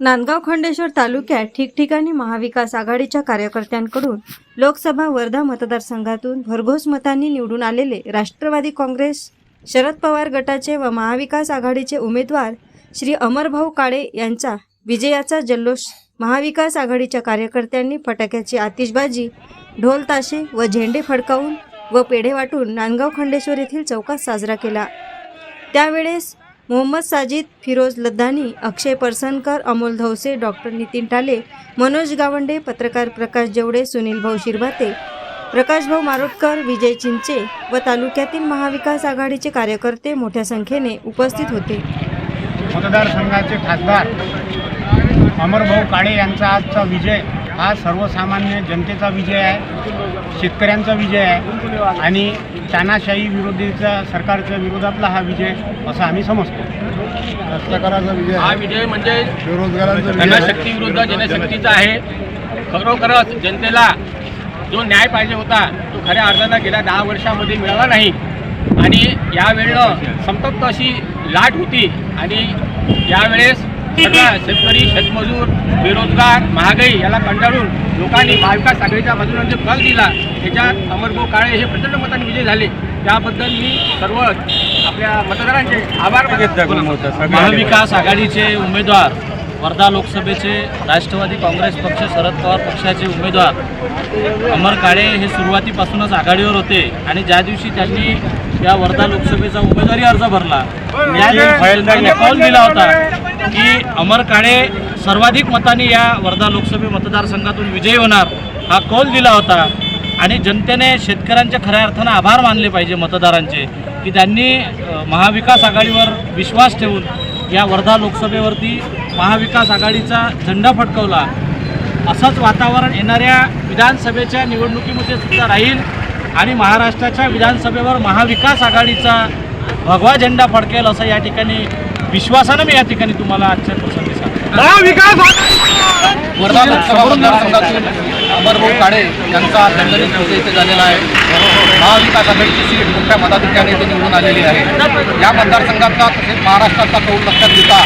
नांदगाव खंडेश्वर तालुक्यात ठिकठिकाणी महाविकास आघाडीच्या कार्यकर्त्यांकडून लोकसभा वर्धा मतदारसंघातून भरघोस मतांनी निवडून आलेले राष्ट्रवादी काँग्रेस शरद पवार गटाचे व महाविकास आघाडीचे उमेदवार श्री अमरभाऊ काळे यांचा विजयाचा जल्लोष महाविकास आघाडीच्या कार्यकर्त्यांनी फटाक्याची आतिषबाजी ढोल ताशे व झेंडे फडकावून व पेढे वाटून नांदगाव खंडेश्वर येथील चौकात साजरा केला. त्यावेळेस मोहम्मद साजिद फिरोज लद्दानी अक्षय परसनकर अमोल धवसे डॉक्टर नितीन टाले मनोज गावंडे पत्रकार प्रकाश जेवडे सुनील भाऊ शिरभाते प्रकाशभाऊ मारोटकर विजय चिंचे व तालुक्यातील महाविकास आघाडीचे कार्यकर्ते मोठ्या संख्येने उपस्थित होते. मतदारसंघाचे खासदार अमरभाऊ काळे यांचा आजचा विजय हा सर्वसामान्य जनतेचा विजय आहे शेतकऱ्यांचा विजय आहे आणि तानाशाही विरोधीचा सरकारच्या विरोधातला हा विजय असा आम्ही समजतो. कष्टकराचा विजय हा आहे विजय म्हणजे बेरोजगारांचा विजय आहे. जनशक्ती विरुद्ध जनशक्तीचा आहे. खरोखरच जनतेला जो न्याय पाहिजे होता तो खऱ्या अर्थानं गेल्या दहा वर्षामध्ये मिळाला नाही. आणि यावेळेनं संतप्त अशी लाट होती आणि यावेळेस सगळा शेतकरी शेतमजूर बेरोजगार महागाई याला कंटाळून लोकांनी महाविकास आघाडीच्या बाजूने जे कल दिला त्याच्यात अमरभाऊ काळे हे प्रचंड मतांनी विजय झाले. त्याबद्दल मी सर्व आपल्या मतदारांचे आभार महाविकास आघाडीचे उमेदवार वर्धा लोकसभेचे राष्ट्रवादी काँग्रेस पक्ष शरद पवार पक्षाचे उमेदवार अमर काळे हे सुरुवातीपासूनच आघाडीवर होते आणि ज्या दिवशी त्यांनी या वर्धा लोकसभेचा उमेदवारी अर्ज भरला त्या त्यांनी कौल दिला होता की अमर काळे सर्वाधिक मतांनी या वर्धा लोकसभे मतदारसंघातून विजयी होणार. हा कौल दिला होता आणि जनतेने शेतकऱ्यांच्या खऱ्या अर्थानं आभार मानले पाहिजे मतदारांचे की त्यांनी महाविकास आघाडीवर विश्वास ठेवून या वर्धा लोकसभेवरती महाविकास आघाडीचा झेंडा फडकवला. असंच वातावरण येणाऱ्या विधानसभेच्या निवडणुकीमध्ये सुद्धा राहील आणि महाराष्ट्राच्या विधानसभेवर महाविकास आघाडीचा भगवा झेंडा फडकेल असं या ठिकाणी विश्वासानं मी या ठिकाणी तुम्हाला आजच्या प्रसंगी वर्धा लोकसभा मतदारसंघातून अमरभाऊ काळे यांचा दणदणीत विजय इथे झालेला आहे. महाविकास आघाडीची सीट मोठ्या मताधिक्याने इथे निवडून आलेली आहे. या मतदारसंघातला तसेच महाराष्ट्राचा कौल लक्षात घेता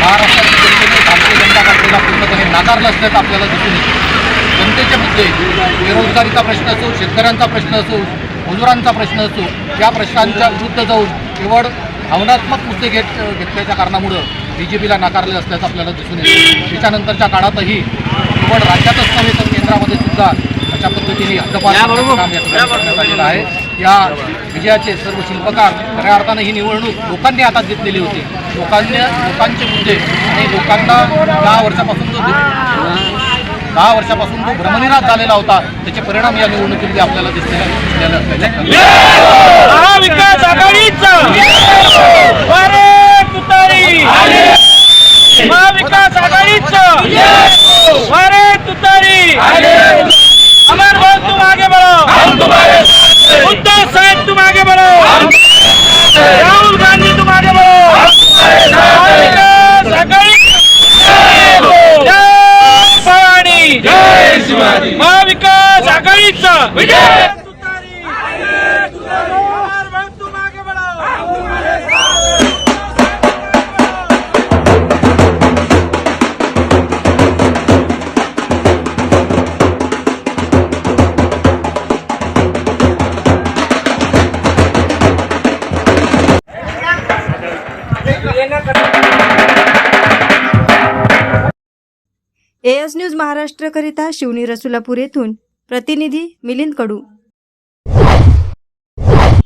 महाराष्ट्रातील जनतेने भारतीय जनता पार्टीला पूर्णपणे नाकारलं असल्याचं आपल्याला दिसून येतं. जनतेचे मुद्दे बेरोजगारीचा प्रश्न असो शेतकऱ्यांचा प्रश्न असो मजुरांचा प्रश्न असो या प्रश्नांच्या विरुद्ध जाऊन केवळ भावनात्मक मुद्दे घेत घेतल्याच्या कारणामुळं बी जे पीला नाकारले असल्याचं आपल्याला दिसून येतं त्याच्यानंतरच्या काळातही केवळ राज्यातच नव्हे तर केंद्रामध्ये सुद्धा अशा पद्धतीने हद्दपार काम करण्यात आलेलं आहे. या विजयाचे सर्व शिल्पकार खऱ्या अर्थानं ही निवडणूक लोकांनी हातात घेतलेली होती. लोकांनी लोकांचे मुद्दे आणि लोकांना दहा वर्षापासून जो दहा वर्षापासून तो भ्रमनिराश झालेला होता त्याचे परिणाम या निवडणुकीमध्ये आपल्याला दिसलेले महाविकास आघाडीच! एएस न्यूज महाराष्ट्रकरिता शिवनी रसुलापूर येथून प्रतिनिधी मिलिंद कडू.